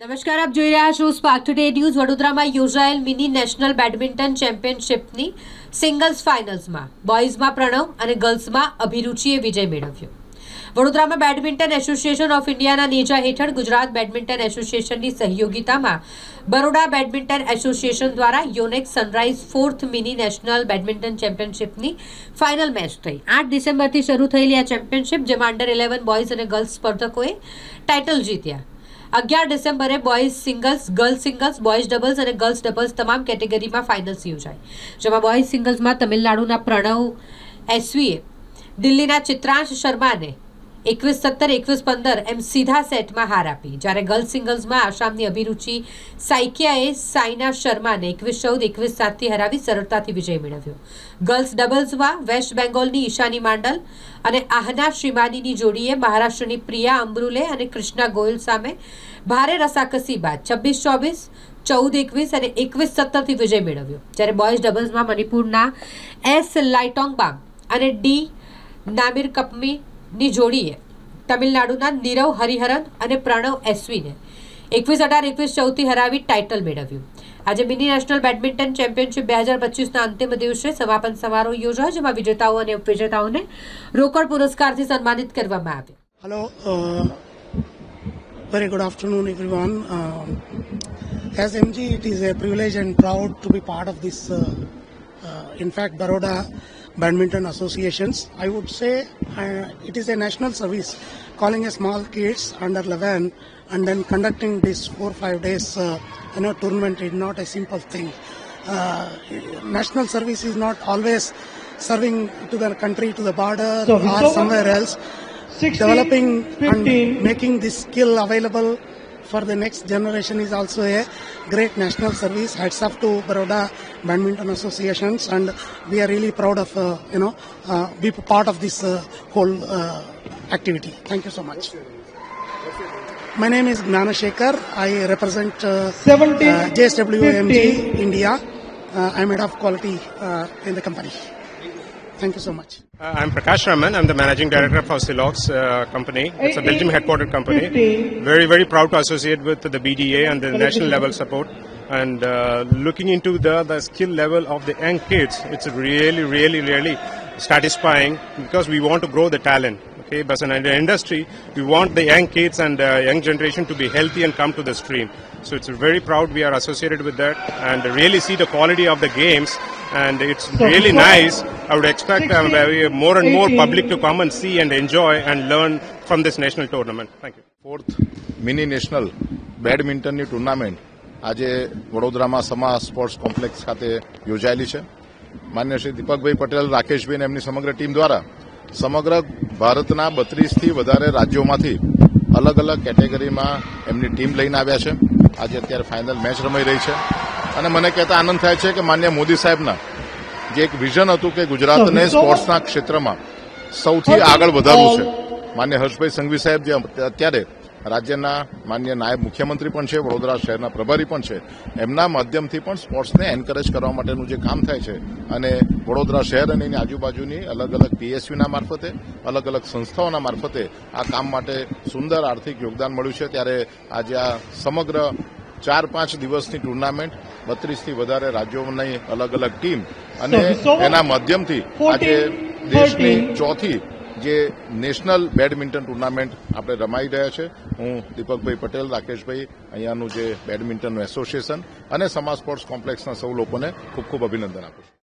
નમસ્કાર, આપ જોઈ રહ્યા છો સ્પાર્ક ટુડે ન્યૂઝ વડોદરામાં યોજાયેલ મિની નેશનલ બેડમિન્ટન ચેમ્પિયનશિપની સિંગલ્સ ફાઇનલ્સમાં બોયઝમાં પ્રણવ અને ગર્લ્સમાં અભિરુચિએ વિજય મેળવ્યો. વડોદરામાં બેડમિન્ટન એસોસિએશન ઓફ ઇન્ડિયાના નેજા હેઠળ ગુજરાત બેડમિન્ટન એસોસિએશનની સહયોગિતામાં બરોડા બેડમિન્ટન એસોસિએશન દ્વારા Yonex Sunrise fourth mini national badminton ચેમ્પિયનશિપની final match થઈ. આઠ ડિસેમ્બરથી શરૂ થયેલી આ ચેમ્પિયનશિપ, જેમાં અંડર ઇલેવન બોયઝ અને ગર્લ્સ સ્પર્ધકોએ ટાઇટલ જીત્યા. અગિયાર ડિસેમ્બરે boys singles, girls singles, boys doubles અને ગર્લ્સ ડબલ્સ તમામ કેટેગરીમાં ફાઇનલ્સ યોજાય. જેમાં બોયઝ સિંગલ્સમાં તમિલનાડુના પ્રણવ એસવીએ, દિલ્હીના ચિત્રાંશ શર્માને એકવીસ સત્તર, એકવીસ પંદર એમ સીધા સેટમાં હાર આપી. જ્યારે ગર્લ્સ સિંગલ્સમાં આસામની અભિરુચિ સાઇકિયાએ સાઇના શર્માને એકવીસ ચૌદ, એકવીસ સાતથી હરાવી સરળતાથી વિજય મેળવ્યો. ગર્લ્સ ડબલ્સમાં વેસ્ટ બેંગોલની ઈશાની માંડલ અને આહના શ્રીમાનીની જોડીએ મહારાષ્ટ્રની પ્રિયા અમૃલે અને કૃષ્ણા ગોયલ સામે ભારે રસાકસી બાદ છવ્વીસ ચોવીસ, ચૌદ એકવીસ અને એકવીસ સત્તરથી વિજય મેળવ્યો. જ્યારે બોયઝ ડબલ્સમાં મણિપુરના એસ લાઇટોંગબામ અને ડી નામિર કપમીની જોડીએ. તમિલનાડુના નીરવ હરિહરન અને પ્રણવ એસવીને એકવીસ અઢાર એકવીસ ચૌદથી હરાવી ટાઇટલ મેળવ્યું. આજે મિની નેશનલ બેડમિન્ટન ચેમ્પિયનશિપ બે હજાર પચીસના અંતિમ દિવસે સમાપન સમારોહ યોજાયો જેમાં વિજેતાઓ અને ઉપવિજેતાઓને રોકડ પુરસ્કારથી સન્માનિત કરવામાં આવ્યા. Hello very good afternoon everyone as MG it is a privilege and proud to be part of this this. Uh, in fact, Baroda Badminton Associations. I would say uh, it is a national service, calling a small kids under 11 and then conducting this four or five days. Uh, you know, tournament is not a simple thing. Uh, national service is not always serving to the country, to the border, So, or somewhere else 16, developing 15. and making this skill available for the next generation is also a great national service. Hats off to Baroda Badminton Associations, and we are really proud of uh, you know uh, be part of this uh, whole uh, activity. Thank you so much. My name is Gnana Shekhar. I represent uh, 17, uh, JSWMG 15. India. Uh, I'm head of quality uh, in the company. Thank you so much. Uh, I'm Prakash Raman. I'm the managing director of Silox uh, company. It's a Belgium headquartered company. Very, very proud to associate with the BDA and the national level support. And uh, looking into the, the skill level of the young kids, it's really, really, really satisfying because we want to grow the talent. Okay, but in the industry, we want the young kids and uh, young generation to be healthy and come to the stream. So it's very proud we are associated with that and really see the quality of the games. And it's really nice. I would expect uh, 16, very- more and more 18. public to come and see and enjoy and learn from this national tournament. Thank you. Fourth mini national બેડમિન્ટનની tournament આજે વડોદરામાં સમા sports complex ખાતે યોજાયેલી છે માન્ય શ્રી દીપકભાઈ પટેલ રાકેશભાઈ અને એમની સમગ્ર ટીમ દ્વારા સમગ્ર ભારતના બત્રીસથી વધારે રાજ્યોમાંથી અલગ અલગ કેટેગરીમાં એમની ટીમ લઈને આવ્યા છે આજે અત્યારે ફાઇનલ મેચ રમાઈ રહી છે અને મને કહેતા આનંદ થાય છે કે માન્ય મોદી સાહેબના જે એક વિઝન હતું કે ગુજરાતને સ્પોર્ટ્સના ક્ષેત્રમાં સૌથી આગળ વધારવું છે. માન્ય હર્ષભાઈ સંઘવી સાહેબ જે અત્યારે રાજ્યના માન્ય નાયબ મુખ્યમંત્રી પણ છે વડોદરા શહેરના પ્રભારી પણ છે એમના માધ્યમથી પણ સ્પોર્ટ્સને એન્કરેજ કરવા માટેનું જે કામ થાય છે અને વડોદરા શહેર અને એની આજુબાજુની અલગ અલગ પીએસયુના મારફતે અલગ અલગ સંસ્થાઓના મારફતે આ કામ માટે સુંદર આર્થિક યોગદાન મળ્યું છે. ત્યારે આજે આ સમગ્ર ચાર પાંચ દિવસની ટુર્નામેન્ટ બત્રીસથી વધારે રાજ્યોની અલગ અલગ ટીમ અને એના માધ્યમથી આજે દેશની ચોથી જે નેશનલ બેડમિન્ટન ટુર્નામેન્ટ આપણે રમાઈ રહ્યા છે હું દીપકભાઈ પટેલ રાકેશભાઈ અહીંયાનું જે બેડમિન્ટનનું એસોસિએશન અને સમા સ્પોર્ટ્સ કોમ્પ્લેક્સના સૌ લોકોને ખૂબ ખૂબ અભિનંદન આપું છું.